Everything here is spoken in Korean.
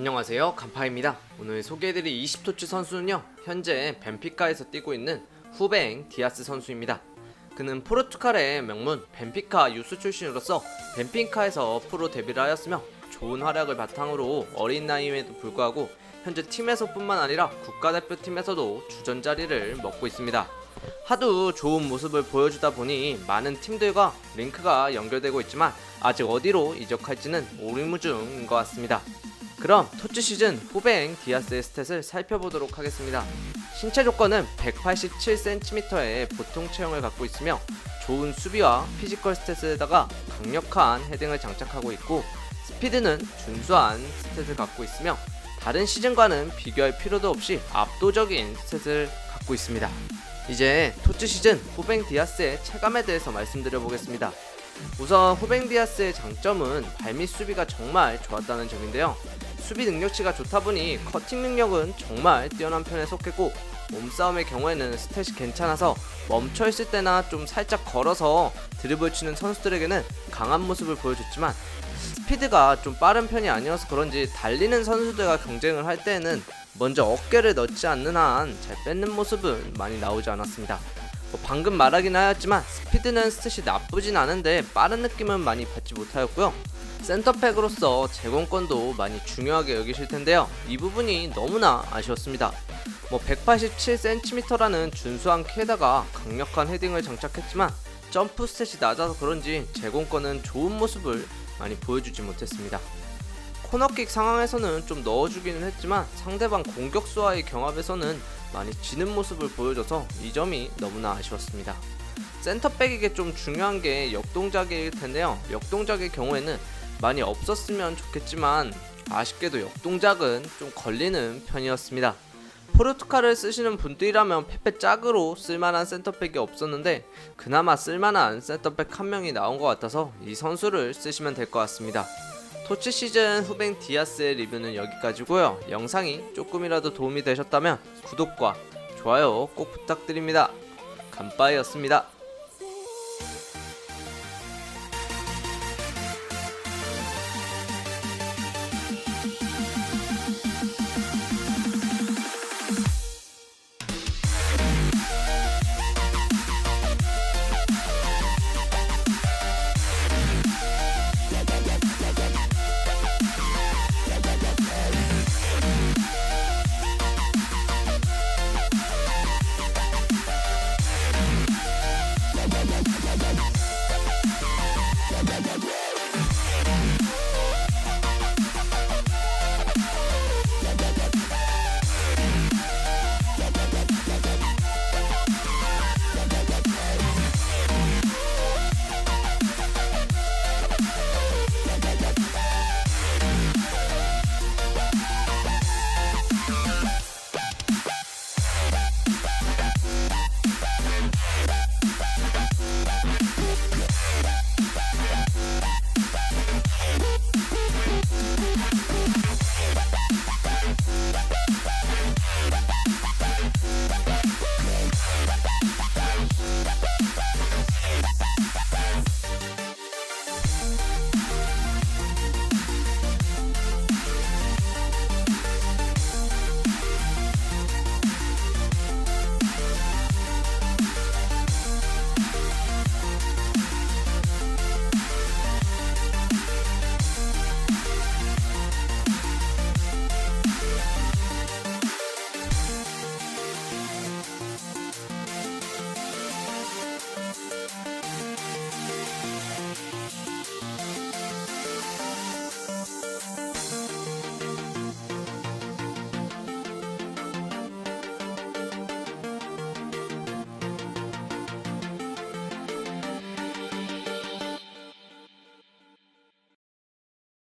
안녕하세요. 간파입니다. 오늘 소개해드릴 20토치 선수는요 현재 벤피카에서 뛰고 있는 후뱅 디아스 선수입니다. 그는 포르투갈의 명문 벤피카 유스 출신으로서 벤피카에서 프로 데뷔를 하였으며 좋은 활약을 바탕으로 어린 나이임에도 불구하고 현재 팀에서뿐만 아니라 국가대표팀에서도 주전 자리를 먹고 있습니다. 하도 좋은 모습을 보여주다 보니 많은 팀들과 링크가 연결되고 있지만 아직 어디로 이적할지는 오리무중인 것 같습니다 그럼 토치 시즌 후뱅 디아스의 스탯을 살펴보도록 하겠습니다. 신체 조건은 187cm의 보통 체형을 갖고 있으며 좋은 수비와 피지컬 스탯에다가 강력한 헤딩을 장착하고 있고 스피드는 준수한 스탯을 갖고 있으며 다른 시즌과는 비교할 필요도 없이 압도적인 스탯을 갖고 있습니다. 이제 토치 시즌 후뱅 디아스의 체감에 대해서 말씀드려 보겠습니다. 우선 후뱅 디아스의 장점은 발밑 수비가 정말 좋았다는 점인데요. 수비 능력치가 좋다 보니 커팅 능력은 정말 뛰어난 편에 속했고 몸싸움의 경우에는 스탯이 괜찮아서 멈춰 있을 때나 좀 살짝 걸어서 드리블 치는 선수들에게는 강한 모습을 보여줬지만 스피드가 좀 빠른 편이 아니어서 그런지 달리는 선수들과 경쟁을 할 때에는 먼저 어깨를 넣지 않는 한 잘 뺏는 모습은 많이 나오지 않았습니다. 뭐 방금 말하긴 하였지만 스피드는 스탯이 나쁘진 않은데 빠른 느낌은 많이 받지 못하였고요. 센터백으로서 제공권도 많이 중요하게 여기실 텐데요. 이 부분이 너무나 아쉬웠습니다. 뭐 187cm라는 준수한 키에다가 강력한 헤딩을 장착했지만 점프 스탯이 낮아서 그런지 제공권은 좋은 모습을 많이 보여주지 못했습니다. 코너킥 상황에서는 좀 넣어주기는 했지만 상대방 공격수와의 경합에서는 많이 지는 모습을 보여줘서 이 점이 너무나 아쉬웠습니다. 센터백에게 좀 중요한 게 역동작일 텐데요. 역동작의 경우에는 많이 없었으면 좋겠지만 아쉽게도 역동작은 좀 걸리는 편이었습니다. 포르투갈을 쓰시는 분들이라면 페페 짝으로 쓸만한 센터백이 없었는데 그나마 쓸만한 센터백 한 명이 나온 것 같아서 이 선수를 쓰시면 될 것 같습니다. 토치 시즌 후뱅 디아스의 리뷰는 여기까지고요. 영상이 조금이라도 도움이 되셨다면 구독과 좋아요 꼭 부탁드립니다. 감빠이였습니다.